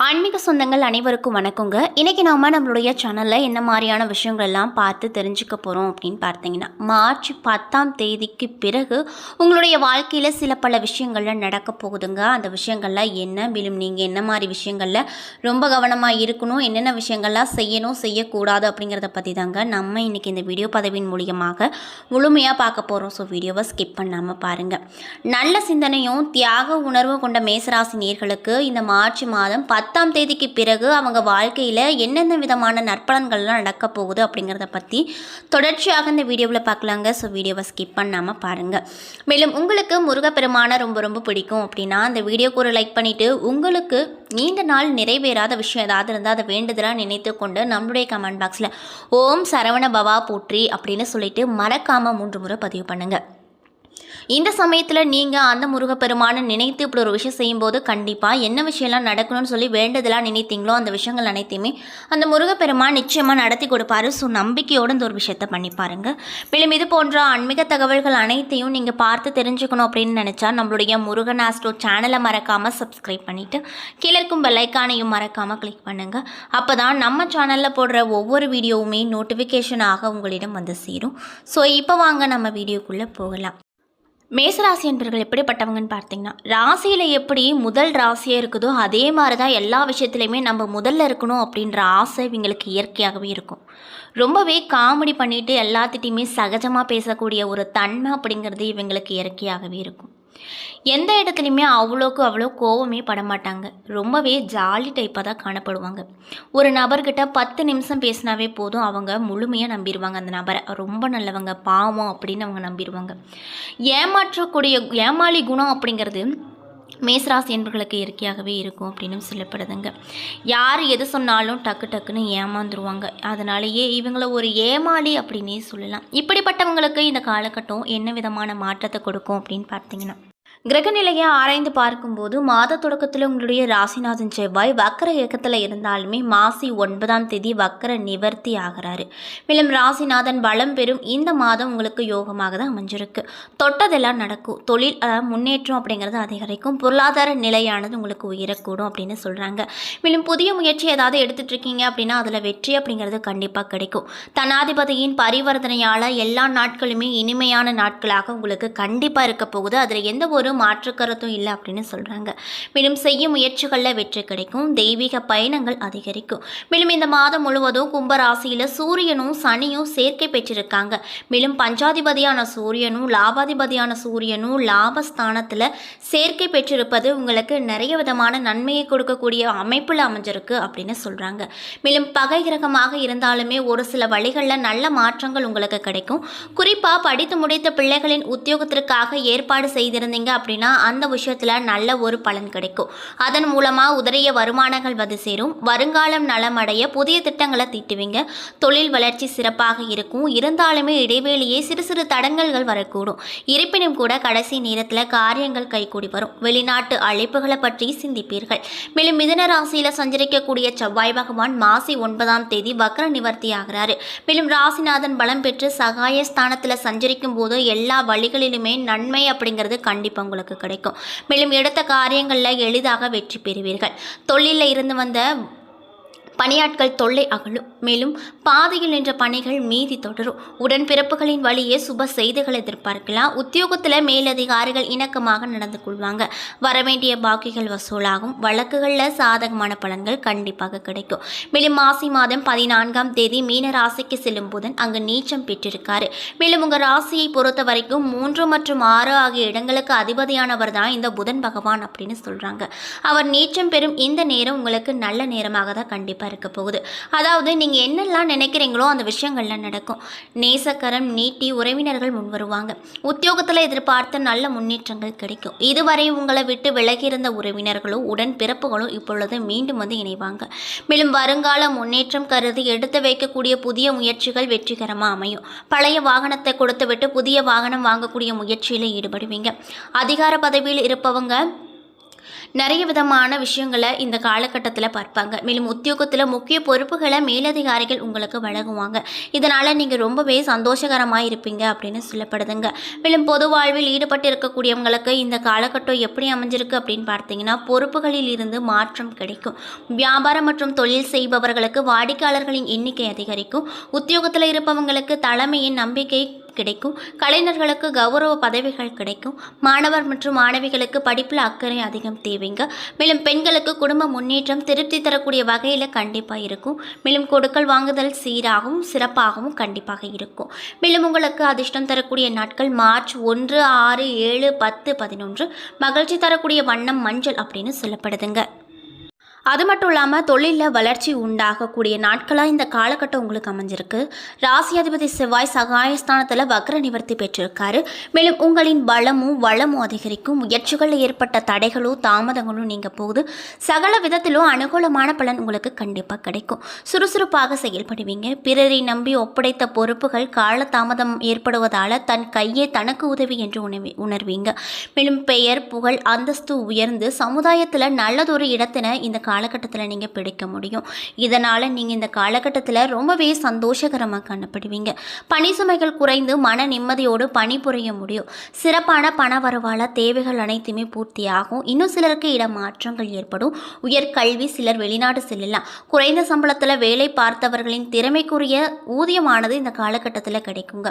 ஆன்மீக சொந்தங்கள் அனைவருக்கும் வணக்கங்க. இன்றைக்கி நாம் நம்மளுடைய சேனலில் என்ன மாதிரியான விஷயங்கள் எல்லாம் பார்த்து தெரிஞ்சுக்க போகிறோம் அப்படின்னு பார்த்தீங்கன்னா மார்ச் பத்தாம் தேதிக்கு பிறகு உங்களுடைய வாழ்க்கையில் சில பல விஷயங்கள்லாம் நடக்க போகுதுங்க. அந்த விஷயங்கள்லாம் என்ன மேலும் நீங்கள் என்ன மாதிரி விஷயங்களில் ரொம்ப கவனமாக இருக்கணும் என்னென்ன விஷயங்கள்லாம் செய்யணும் செய்யக்கூடாது அப்படிங்கிறத பற்றி தாங்க நம்ம இன்றைக்கி இந்த வீடியோ பதவியின் மூலியமாக முழுமையாக பார்க்க போகிறோம் ஸோ வீடியோவை ஸ்கிப் பண்ணாமல் பாருங்கள் நல்ல சிந்தனையும் தியாக உணர்வு கொண்ட மேசராசி நேர்களுக்கு இந்த மார்ச் மாதம் பத்தாம் தேதிக்கு பிறகு அவங்க வாழ்க்கையில் என்னென்ன விதமான நற்பலன்கள்லாம் நடக்க போகுது அப்படிங்கிறத பற்றி தொடர்ச்சியாக இந்த வீடியோவில் பார்க்கலாங்க. ஸோ வீடியோவை ஸ்கிப் பண்ணாமல் பாருங்கள் மேலும் உங்களுக்கு முருகப்பெருமானை ரொம்ப ரொம்ப பிடிக்கும் அப்படின்னா அந்த வீடியோக்கு ஒரு லைக் பண்ணிவிட்டு உங்களுக்கு நீண்ட நாள் நிறைவேறாத விஷயம் ஏதாவது இருந்தால் அதை வேண்டுதலாக நினைத்து கொண்டு நம்மளுடைய கமெண்ட் பாக்ஸில் ஓம் சரவண பவா போற்றி அப்படின்னு சொல்லிட்டு மறக்காமல் மூன்று முறை பதிவு பண்ணுங்கள் இந்த சமயத்தில் நீங்கள் அந்த முருகப்பெருமானை நினைத்து இப்படி ஒரு விஷயம் செய்யும்போது கண்டிப்பாக என்ன விஷயம்லாம் நடக்கணும்னு சொல்லி வேண்டுதலாக நினைத்தீங்களோ அந்த விஷயங்கள் அனைத்தையுமே அந்த முருகப்பெருமான் நிச்சயமாக நடத்தி கொடுப்பாரு. ஸோ நம்பிக்கையோடு இந்த ஒரு விஷயத்த பண்ணி பாருங்க. மேலும் இது போன்ற ஆன்மீக தகவல்கள் அனைத்தையும் நீங்கள் பார்த்து தெரிஞ்சுக்கணும் அப்படின்னு நினச்சா நம்மளுடைய முருகன் ஆஸ்ட்ரோ சேனலை மறக்காமல் சப்ஸ்கிரைப் பண்ணிவிட்டு கீழே இருக்கும் பெல்லைக்கானையும் மறக்காமல் கிளிக் பண்ணுங்கள் அப்போ தான் நம்ம சேனலில் போடுற ஒவ்வொரு வீடியோவுமே நோட்டிஃபிகேஷனாக உங்களிடம் வந்து சேரும். ஸோ இப்போ வாங்க நம்ம வீடியோக்குள்ளே போகலாம். மேசராசி என்பர்கள் எப்படிப்பட்டவங்கன்னு பார்த்தீங்கன்னா ராசியில் எப்படி முதல் ராசியாக இருக்குதோ அதே மாதிரி தான் எல்லா விஷயத்துலையுமே நம்ம முதல்ல இருக்கணும் அப்படின்ற ஆசை இவங்களுக்கு இயற்கையாகவே இருக்கும். ரொம்பவே காமெடி பண்ணிட்டு எல்லாத்திட்டையுமே சகஜமாக பேசக்கூடிய ஒரு தன்மை அப்படிங்கிறது இவங்களுக்கு இயற்கையாகவே இருக்கும். எந்த இடத்துலையுமே அவ்வளோக்கு அவ்வளோ கோவமே படமாட்டாங்க. ரொம்பவே ஜாலி டைப்பாக தான் காணப்படுவாங்க. ஒரு நபர்கிட்ட பத்து நிமிஷம் பேசினாவே போதும் அவங்க முழுமையாக நம்பிடுவாங்க அந்த நபரை. ரொம்ப நல்லவங்க பாவம் அப்படின்னு அவங்க நம்பிடுவாங்க ஏமாற்றக்கூடிய ஏமாளி குணம் அப்படிங்கிறது மேசராசி என்பர்களுக்கு இயற்கையாகவே இருக்கும் அப்படின்னு சொல்லப்படுதுங்க. யார் எது சொன்னாலும் டக்கு டக்குன்னு ஏமாந்துருவாங்க. அதனாலேயே இவங்கள ஒரு ஏமாளி அப்படின்னே சொல்லலாம். இப்படிப்பட்டவங்களுக்கு இந்த காலகட்டம் என்ன விதமான மாற்றத்தை கொடுக்கும் அப்படின்னு பார்த்தீங்கன்னா கிரகநிலையை ஆராய்ந்து பார்க்கும்போது மாத தொடக்கத்தில் உங்களுடைய ராசிநாதன் செவ்வாய் வக்கர இயக்கத்தில் இருந்தாலுமே மாசி ஒன்பதாம் தேதி வக்கர நிவர்த்தி ஆகிறாரு. மேலும் ராசிநாதன் வளம் பெறும் இந்த மாதம் உங்களுக்கு யோகமாக தான் அமைஞ்சிருக்கு. தொட்டதெல்லாம் நடக்கும். தொழில் முன்னேற்றம் அப்படிங்கிறது அதிகரிக்கும். பொருளாதார நிலையானது உங்களுக்கு உயரக்கூடும் அப்படின்னு சொல்கிறாங்க மேலும் புதிய முயற்சி ஏதாவது எடுத்துட்டு இருக்கீங்க அப்படின்னா அதில் வெற்றி அப்படிங்கிறது கண்டிப்பாக கிடைக்கும். தனாதிபதியின் பரிவர்த்தனையால் எல்லா நாட்களுமே இனிமையான நாட்களாக உங்களுக்கு கண்டிப்பாக இருக்க போகுது. அதில் எந்த ஒரு மாற்று கருத்தும் இல்லை அப்படின்னு சொல்கிறாங்க மேலும் செய்யும் முயற்சிகளில் வெற்றி கிடைக்கும் தெய்வீக பயணங்கள் அதிகரிக்கும். மேலும் இந்த மாதம் முழுவதும் கும்பராசியில் சூரியனும் சனியும் சேர்க்கை பெற்றிருக்காங்க. மேலும் பஞ்சாதிபதியான சூரியனும் லாபாதிபதியான சூரியனும் லாபஸ்தானத்தில் சேர்க்கை பெற்றிருப்பது உங்களுக்கு நிறைய விதமான நன்மையை கொடுக்கக்கூடிய அமைப்பில் அமைஞ்சிருக்கு அப்படின்னு சொல்கிறாங்க மேலும் பகை கிரகமாக இருந்தாலுமே ஒரு சில வழிகளில் நல்ல மாற்றங்கள் உங்களுக்கு கிடைக்கும். குறிப்பாக படித்து முடித்த பிள்ளைகளின் உத்தியோகத்திற்காக ஏற்பாடு செய்திருந்தீங்க அப்படின்னா அந்த விஷயத்தில் நல்ல ஒரு பலன் கிடைக்கும். அதன் மூலமாக உதறிய வருமானங்கள் வந்து சேரும். வருங்காலம் நலமடைய புதிய திட்டங்களை தீட்டுவீங்க. தொழில் வளர்ச்சி சிறப்பாக இருக்கும். இருந்தாலுமே இடைவேளையே சிறு சிறு தடங்கல்கள் வரக்கூடும். இருப்பினும் கூட கடைசி நேரத்தில் காரியங்கள் கைகூடி வரும். வெளிநாட்டு அழைப்புகளை பற்றி சிந்திப்பீர்கள். மேலும் மிதன ராசியில் சஞ்சரிக்கக்கூடிய செவ்வாய் பகவான் மாசி ஒன்பதாம் தேதி வக்ர நிவர்த்தி ஆகிறாரு. மேலும் ராசிநாதன் பலம் பெற்று சகாய ஸ்தானத்தில் சஞ்சரிக்கும் போது எல்லா வழிகளிலுமே நன்மை அப்படிங்கிறது கண்டிப்பாக உங்களுக்கு கிடைக்கும். மேலும் எடுத்த காரியங்களில் எளிதாக வெற்றி பெறுவீர்கள். தொழிலில் இருந்து வந்த பணியாட்கள் தொல்லை அகலும். மேலும் பாதையில் நின்ற பணிகள் மீதி தொடரும். உடன்பிறப்புகளின் வழியே சுப செய்திகள் எதிர்பார்க்கலாம். உத்தியோகத்தில் மேலதிகாரிகள் இணக்கமாக நடந்து கொள்வாங்க. வரவேண்டிய பாக்கிகள் வசூலாகும். வழக்குகளில் சாதகமான பலன்கள் கண்டிப்பாக கிடைக்கும். மேலும் மாசி மாதம் பதினான்காம் தேதி மீன ராசிக்கு செல்லும் புதன் அங்கு நீச்சம் பெற்றிருக்காரு. மேலும் உங்கள் ராசியை பொறுத்த வரைக்கும் மூன்று மற்றும் ஆறு ஆகிய இடங்களுக்கு அதிபதியானவர் தான் இந்த புதன் பகவான் அப்படின்னு சொல்கிறாங்க அவர் நீச்சம் பெறும் இந்த நேரம் உங்களுக்கு நல்ல நேரமாக தான் கண்டிப்பாக இருக்க போகுது. அதாவது நீங்கள் என்னெல்லாம் நினைக்கிறீங்களோ அந்த விஷயங்கள்லாம் நடக்கும். நேசக்கரம் நீட்டி உறவினர்கள் முன் வருவாங்க உத்தியோகத்தில் எதிர்பார்த்த நல்ல முன்னேற்றங்கள் கிடைக்கும். இதுவரை உங்களை விட்டு விலகியிருந்த உறவினர்களும் உடன் பிறப்புகளும் இப்பொழுது மீண்டும் வந்து இணைவாங்க. மேலும் வருங்கால முன்னேற்றம் கருதி எடுத்து வைக்கக்கூடிய புதிய முயற்சிகள் வெற்றிகரமாக அமையும். பழைய வாகனத்தை கொடுத்து விட்டு புதிய வாகனம் வாங்கக்கூடிய முயற்சியில் ஈடுபடுவீங்க. அதிகார பதவியில் இருப்பவங்க நிறைய விதமான விஷயங்களை இந்த காலகட்டத்தில் பார்ப்பாங்க. மேலும் உத்தியோகத்தில் முக்கிய பொறுப்புகளை மேலதிகாரிகள் உங்களுக்கு வழங்குவாங்க. இதனால் நீங்கள் ரொம்பவே சந்தோஷகரமாக இருப்பீங்க அப்படின்னு சொல்லப்படுதுங்க. மேலும் பொது வாழ்வில் ஈடுபட்டு இருக்கக்கூடியவங்களுக்கு இந்த காலகட்டம் எப்படி அமைஞ்சிருக்கு அப்படின்னு பார்த்தீங்கன்னா பொறுப்புகளில் இருந்து மாற்றம் கிடைக்கும். வியாபாரம் மற்றும் தொழில் செய்பவர்களுக்கு வாடிக்கையாளர்களின் எண்ணிக்கை அதிகரிக்கும். உத்தியோகத்தில் இருப்பவங்களுக்கு தலைமையின் நம்பிக்கை கிடைக்கும். கலைஞர்களுக்கு கௌரவ பதவிகள் கிடைக்கும். மாணவர் மற்றும் மாணவிகளுக்கு படிப்பில் அக்கறை அதிகம் தேவைங்க. மேலும் பெண்களுக்கு குடும்ப முன்னேற்றம் திருப்தி தரக்கூடிய வகையில் கண்டிப்பாக இருக்கும். மேலும் கொடுக்கல் வாங்குதல் சீராகவும் சிறப்பாகவும் கண்டிப்பாக இருக்கும். மேலும் உங்களுக்கு அதிர்ஷ்டம் தரக்கூடிய நாட்கள் மார்ச் ஒன்று ஆறு ஏழு பத்து பதினொன்று. மகிழ்ச்சி தரக்கூடிய வண்ணம் மஞ்சள் அப்படின்னு சொல்லப்படுதுங்க. அது மட்டும் இல்லாமல் தொழிலில் வளர்ச்சி உண்டாகக்கூடிய நாட்களாக இந்த காலகட்டம் உங்களுக்கு அமைஞ்சிருக்கு. ராசி அதிபதி செவ்வாய் சகாயஸ்தானத்தில் வக்ர நிவர்த்தி பெற்றிருக்காரு. மேலும் உங்களின் பலமும் வளமும் அதிகரிக்கும். முயற்சிகளில் ஏற்பட்ட தடைகளும் தாமதங்களும் நீங்கள் போகுது. சகல விதத்திலும் அனுகூலமான பலன் உங்களுக்கு கண்டிப்பாக கிடைக்கும். சுறுசுறுப்பாக செயல்படுவீங்க. பிறரை நம்பி ஒப்படைத்த பொறுப்புகள் காலதாமதம் ஏற்படுவதால் தன் கையே தனக்கு உதவி என்று உணவி உணர்வீங்க. மேலும் பெயர் புகழ் அந்தஸ்து உயர்ந்து சமுதாயத்தில் நல்லதொரு இடத்தினை இந்த காலகட்டத்தில் நீங்கள் பிடிக்க முடியும். இதனால் நீங்கள் இந்த காலகட்டத்தில் ரொம்பவே சந்தோஷகரமாக காணப்படுவீங்க. பணி சுமைகள் குறைந்து மன நிம்மதியோடு பணிபுரிய முடியும். சிறப்பான பண வரவால் தேவைகள் அனைத்துமே பூர்த்தியாகும். இன்னும் சிலருக்கு இடமாற்றங்கள் ஏற்படும். உயர்கல்வி சிலர் வெளிநாடு செல்லலாம். குறைந்த சம்பளத்தில் வேலை பார்த்தவர்களின் திறமைக்குரிய ஊதியமானது இந்த காலகட்டத்தில் கிடைக்குங்க.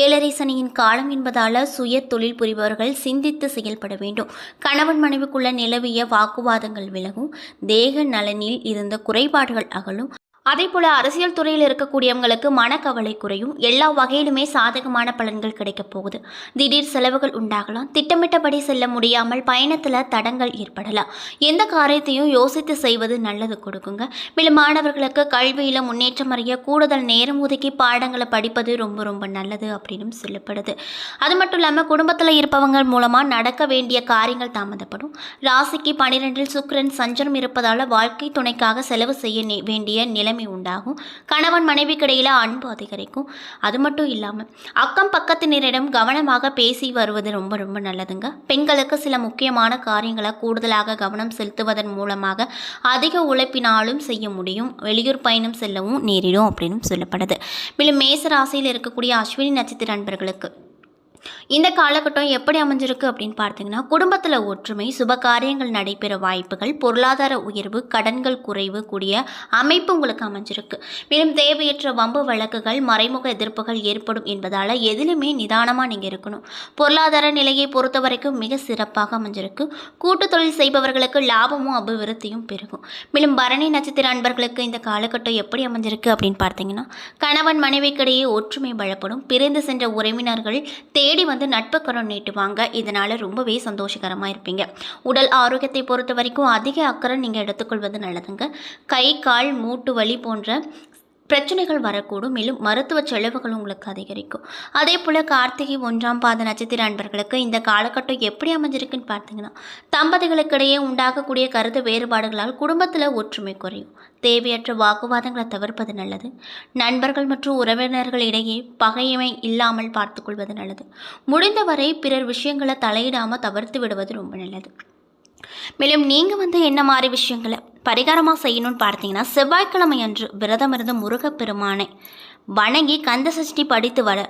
ஏழரை சனியின் காலம் என்பதால் சுய தொழில் புரிபவர்கள் சிந்தித்து செயல்பட வேண்டும். கணவன் மனைவிக்குள்ள நிலவிய வாக்குவாதங்கள் விலகும். தேக நலனில் இருந்த குறைபாடுகள் அகலும். அதே போல் அரசியல் துறையில் இருக்கக்கூடியவங்களுக்கு மனக்கவலை குறையும். எல்லா வகையிலுமே சாதகமான பலன்கள் கிடைக்கப் போகுது. திடீர் செலவுகள் உண்டாகலாம். திட்டமிட்டபடி செல்ல முடியாமல் பயணத்தில் தடங்கள் ஏற்படலாம். எந்த காரியத்தையும் யோசித்து செய்வது நல்லது கொடுக்குங்க. மேலும் மாணவர்களுக்கு கல்வியில் முன்னேற்றம் அறிய கூடுதல் நேரம் ஒதுக்கி பாடங்களை படிப்பது ரொம்ப ரொம்ப நல்லது அப்படின்னு சொல்லப்படுது. அது மட்டும் இல்லாமல் குடும்பத்தில் இருப்பவங்க மூலமாக நடக்க வேண்டிய காரியங்கள் தாமதப்படும். ராசிக்கு பனிரெண்டில் சுக்கரன் சஞ்சரம் இருப்பதால் வாழ்க்கை துணைக்காக செலவு செய்ய வேண்டிய வேண்டிய நிலைமை உண்டாகும். கணவன் மனைவிக்கிடையில் அன்பு அதிகரிக்கும். அது மட்டும் இல்லாமல் அக்கம் பக்கத்தினரிடம் கவனமாக பேசி வருவது ரொம்ப ரொம்ப நல்லதுங்க. பெண்களுக்கு சில முக்கியமான காரியங்களை கூடுதலாக கவனம் செலுத்துவதன் மூலமாக அதிக உழைப்பினாலும் செய்ய முடியும். வெளியூர் பயணம் செல்லவும் நேரிடும் அப்படின்னு சொல்லப்படுது. மேலும் மேச ராசியில் இருக்கக்கூடிய அஸ்வினி நட்சத்திர அன்பர்களுக்கு இந்த காலகட்டம் எப்படி அமைஞ்சிருக்கு அப்படின்னு பார்த்தீங்கன்னா குடும்பத்தில் ஒற்றுமை சுப காரியங்கள் நடைபெற வாய்ப்புகள் பொருளாதார உயர்வு கடன்கள் குறைவு கூடிய அமைப்பு உங்களுக்கு அமைஞ்சிருக்கு. மேலும் தேவையற்ற வம்பு வழக்குகள் மறைமுக எதிர்ப்புகள் ஏற்படும் என்பதால் எதிலுமே நிதானமாக நீங்கள் இருக்கணும். பொருளாதார நிலையை பொறுத்த வரைக்கும் மிக சிறப்பாக அமைஞ்சிருக்கு. கூட்டு தொழில் செய்பவர்களுக்கு லாபமும் அபிவிருத்தியும் பெருகும். மேலும் பரணி நட்சத்திர அன்பர்களுக்கு இந்த காலகட்டம் எப்படி அமைஞ்சிருக்கு அப்படின்னு பார்த்தீங்கன்னா கணவன் மனைவிக்கிடையே ஒற்றுமை பலப்படும். பிரிந்து சென்ற உறவினர்கள் தேடி வந்து நட்பு கரம் நீட்டுவாங்க. இதனால் ரொம்பவே சந்தோஷகரமாக இருப்பீங்க. உடல் ஆரோக்கியத்தை பொறுத்த வரைக்கும் அதிக அக்கறை நீங்கள் எடுத்துக்கொள்வது நல்லதுங்க. கை கால் மூட்டு வலி போன்ற பிரச்சனைகள் வரக்கூடும் மேலும் மருத்துவ செலவுகள் உங்களுக்கு அதிகரிக்கும். அதே போல் கார்த்திகை ஒன்றாம் பாத நட்சத்திர அன்பர்களுக்கு இந்த காலகட்டம் எப்படி அமைஞ்சிருக்குன்னு பார்த்தீங்கன்னா தம்பதிகளுக்கிடையே உண்டாகக்கூடிய கருத்து வேறுபாடுகளால் குடும்பத்தில் ஒற்றுமை குறையும். தேவையற்ற வாக்குவாதங்களை தவிர்ப்பது நல்லது. நண்பர்கள் மற்றும் உறவினர்களிடையே பகைமை இல்லாமல் பார்த்துக்கொள்வது நல்லது. முடிந்தவரை பிறர் விஷயங்களை தலையிடாமல் தவிர்த்து விடுவது ரொம்ப நல்லது. மேலும் நீங்கள் வந்து என்ன மாதிரி விஷயங்களை பரிகாரமாக செய்யணும்னு பார்த்தீங்கன்னா செவ்வாய்க்கிழமை அன்று விரதம் இருந்த முருகப்பெருமானை வணங்கி கந்த சஷ்டி படித்து வர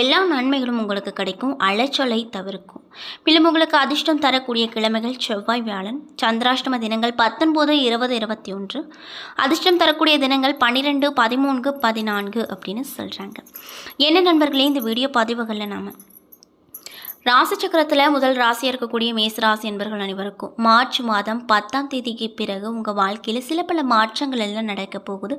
எல்லா நன்மைகளும் உங்களுக்கு கிடைக்கும். அலைச்சலை தவிர்க்கும். மேலும் உங்களுக்கு அதிர்ஷ்டம் தரக்கூடிய கிழமைகள் செவ்வாய் வியாழன் சந்திராஷ்டம தினங்கள் பத்தொன்பது இருபது இருபத்தி ஒன்று அதிர்ஷ்டம் தரக்கூடிய தினங்கள் பன்னிரெண்டு பதிமூன்று பதினான்கு அப்படின்னு சொல்கிறாங்க என்ன நண்பர்களே இந்த வீடியோ பதிவுகளில் நாம் ராசி சக்கரத்தில் முதல் ராசியாக இருக்கக்கூடிய மேசராசி என்பர்கள் அனைவருக்கும் மார்ச் மாதம் பத்தாம் தேதிக்கு பிறகு உங்கள் வாழ்க்கையில் சில பல மாற்றங்கள் எல்லாம் நடக்க போகுது.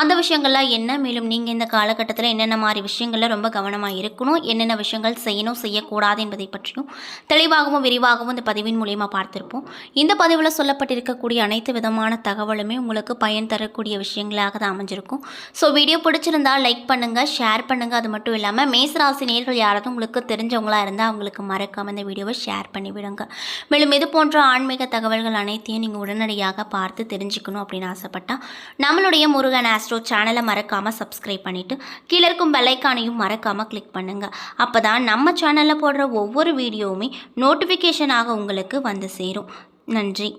அந்த விஷயங்கள்லாம் என்ன? மேலும் நீங்கள் இந்த காலகட்டத்தில் என்னென்ன மாதிரி விஷயங்களில் ரொம்ப கவனமாக இருக்கணும்? என்னென்ன விஷயங்கள் செய்யணும்? செய்யக்கூடாது என்பதை பற்றியும் தெளிவாகவும் விரிவாகவும் இந்த பதிவின் மூலியமாக பார்த்துருப்போம். இந்த பதிவில் சொல்லப்பட்டிருக்கக்கூடிய அனைத்து விதமான தகவலுமே உங்களுக்கு பயன் தரக்கூடிய விஷயங்களாக தான் அமைஞ்சிருக்கும். ஸோ வீடியோ பிடிச்சிருந்தா லைக் பண்ணுங்கள் ஷேர் பண்ணுங்கள் அது மட்டும் இல்லாமல் மேசராசி நேர்கள் யாராவது உங்களுக்கு தெரிஞ்சவங்களா இருந்தால் அவங்க அவங்களுக்கு மறக்காம இந்த வீடியோவை ஷேர் பண்ணி விடுங்க மேலும் இது போன்ற ஆன்மீக தகவல்கள் அனைத்தையும் நீங்கள் உடனடியாக பார்த்து தெரிஞ்சுக்கணும் அப்படின்னு ஆசைப்பட்டா நம்மளுடைய முருகன் ஆஸ்ட்ரோ சேனலை மறக்காமல் சப்ஸ்கிரைப் பண்ணிவிட்டு கீழே இருக்கும் பெல்லைக்கானையும் மறக்காமல் கிளிக் பண்ணுங்கள் அப்போ தான் நம்ம சேனலில் போடுற ஒவ்வொரு வீடியோவுமே நோட்டிஃபிகேஷனாக உங்களுக்கு வந்து சேரும். நன்றி.